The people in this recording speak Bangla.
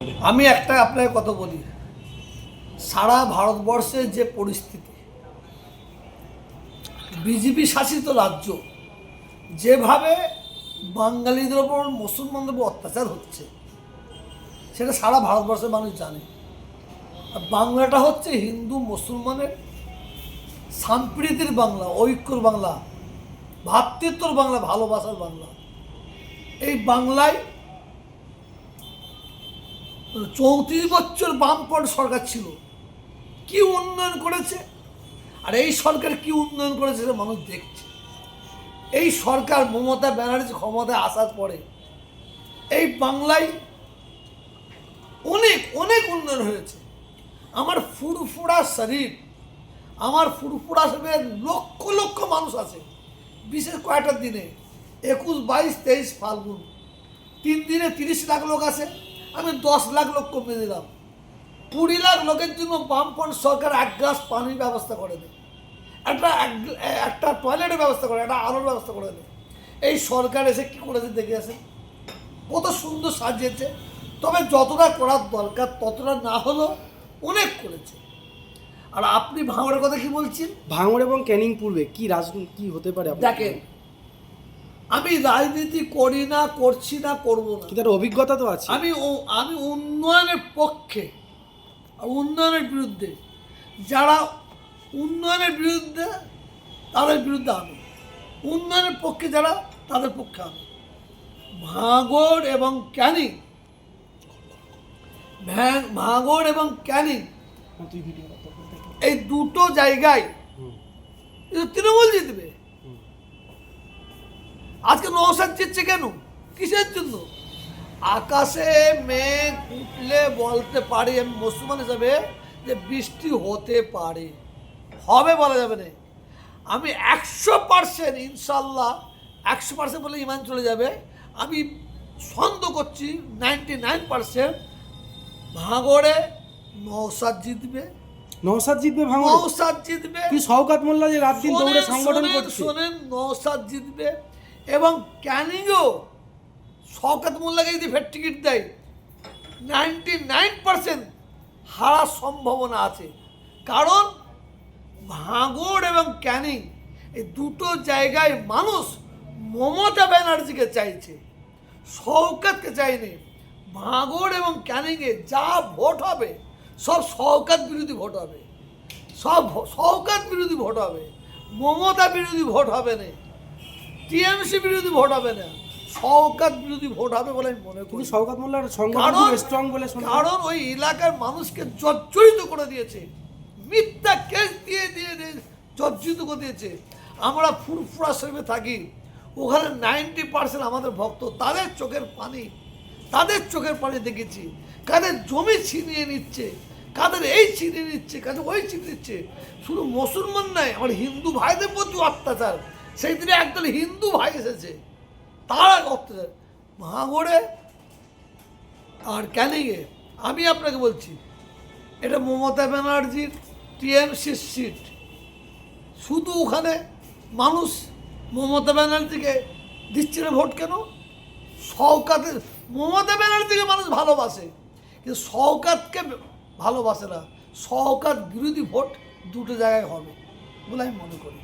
আমি একটা আপনাকে কথা বলি। সারা ভারতবর্ষের যে পরিস্থিতি, বিজেপি শাসিত রাজ্য, যেভাবে বাঙালিদের ওপর মুসলমানদের উপর অত্যাচার হচ্ছে, সেটা সারা ভারতবর্ষের মানুষ জানে। আর বাংলাটা হচ্ছে হিন্দু মুসলমানের সম্প্রীতির বাংলা, ঐক্যর বাংলা ভ্রাতৃত্বর বাংলা, ভালোবাসার বাংলা। এই বাংলায় চৌত্রিশ বছর বামপন্থ সরকার ছিল। কি উন্নয়ন করেছে? আর এই সরকার কি উন্নয়ন করেছে সেটা মানুষ দেখছে। এই সরকার মমতা ব্যানার্জি ক্ষমতায় আসার পরে এই বাংলায় অনেক অনেক উন্নয়ন হয়েছে। আমার ফুরফুরা শরীফ, আমার ফুরফুরা শরীফের লক্ষ লক্ষ মানুষ আছে। বিশেষ কয়েকটা দিনে একুশ, বাইশ, তেইশ ফাল্গুন। তিন দিনে তিরিশ লাখ লোক আছে। আমি দশ লাখ লোক কমিয়ে দিলাম। কুড়ি লাখ লোকের জন্য বামপন্থ সরকার এক গ্লাস পানির ব্যবস্থা করে দেয় একটা এক- একটা টয়লেটের ব্যবস্থা করে একটা আলোর ব্যবস্থা করে দেয় এই সরকার এসে কী করেছে দেখে আসে? কত সুন্দর সাজিয়েছে। তবে যতটা করার দরকার ততটা না হলেও অনেক করেছে। আর আপনি ভাঙড়ের কথা কি বলছেন? ভাঙড় এবং ক্যানিং পূর্বে কি রাজনীতি কি হতে পারে দেখেন আমি রাজনীতি করি না করছি না করব না। কিন্তু একটা অভিজ্ঞতা তো আছে। আমি আমি উন্নয়নের পক্ষে আর উন্নয়নের বিরুদ্ধে যারা উন্নয়নের বিরুদ্ধে তাদের বিরুদ্ধে আমি। উন্নয়নের পক্ষে যারা তাদের পক্ষে আমি। ভাঙড় এবং ক্যানিং ভাঙড় এবং ক্যানিং হ্যাঁ। এই দুটো জায়গায় তৃণমূল জিতবে। আজকে নৌসাদ জিতছে কেন? কিসের জন্য? আকাশে মেঘ উঠলে বলতে পারি আমি মুসলমান হিসাবে যে বৃষ্টি হতে পারে। হবে বলা যাবে না। আমি একশো পার্সেন্ট ইনশাল্লাহ একশো পার্সেন্ট বলে ইমান চলে যাবে। আমি সন্দেহ করছি নাইনটি নাইন পার্সেন্ট ভাঙড়ে নৌসাদ জিতবে। নওশাদ জিতবে ভাঙড়ে? নৌসাদ জিতবে। তুই শওকাত মোল্লা যে রাত দিন দৌড়ে সংগঠন শোনেন, করছে? শোনেন নৌসাদ জিতবে। এবং ক্যানিংও শওকত মোল্লাকে যদি ফের টিকিট দেয়। নাইনটি নাইন পার্সেন্ট হারার সম্ভাবনা আছে। কারণ ভাঙড় এবং ক্যানিং এই দুটো জায়গায় মানুষ মমতা ব্যানার্জিকে চাইছে, শওকতকে চাইনি। ভাঙড় এবং ক্যানিংয়ে যা ভোট হবে, সব শওকত বিরোধী ভোট হবে। সব শওকত বিরোধী ভোট হবে, মমতা বিরোধী ভোট হবে না। টিএমসি বিরোধী ভোট হবে না। শওকত বিরোধী ভোট হবে বলে আমি মনে করি। শওকাত মোল্লার সংগঠন স্ট্রং বলে কারণ ওই এলাকার মানুষকে জর্জরিত করে দিয়েছে। মিথ্যা কেস দিয়ে দিয়ে দিয়ে জর্জরিত করে দিয়েছে। আমরা ফুরফুরা শরীফে থাকি। ওখানে নাইনটি পার্সেন্ট আমাদের ভক্ত। তাদের চোখের পানি তাদের চোখের পানি দেখেছি। কাদের জমি ছিনিয়ে নিচ্ছে কাদের এই ছিনিয়ে নিচ্ছে কাদের ওই ছিনিয়ে নিচ্ছে। শুধু মুসলমান নয় আমার হিন্দু ভাইদের প্রতি অত্যাচার। সেই দিনে একদল হিন্দু ভাই এসেছে। তারা অত্যাচার ভাঙড়ে আর ক্যানিংয়ে আমি আপনাকে বলছি, এটা মমতা ব্যানার্জির টিএমসির সিট। শুধু ওখানে মানুষ মমতা ব্যানার্জিকে দিচ্ছে না ভোট কেন? শওকাতের মমতা ব্যানার্জিকে মানুষ ভালোবাসে, কিন্তু শওকাতকে ভালোবাসে না। শওকাত বিরোধী ভোট দুটো জায়গায় হবে বলে আমি মনে করি।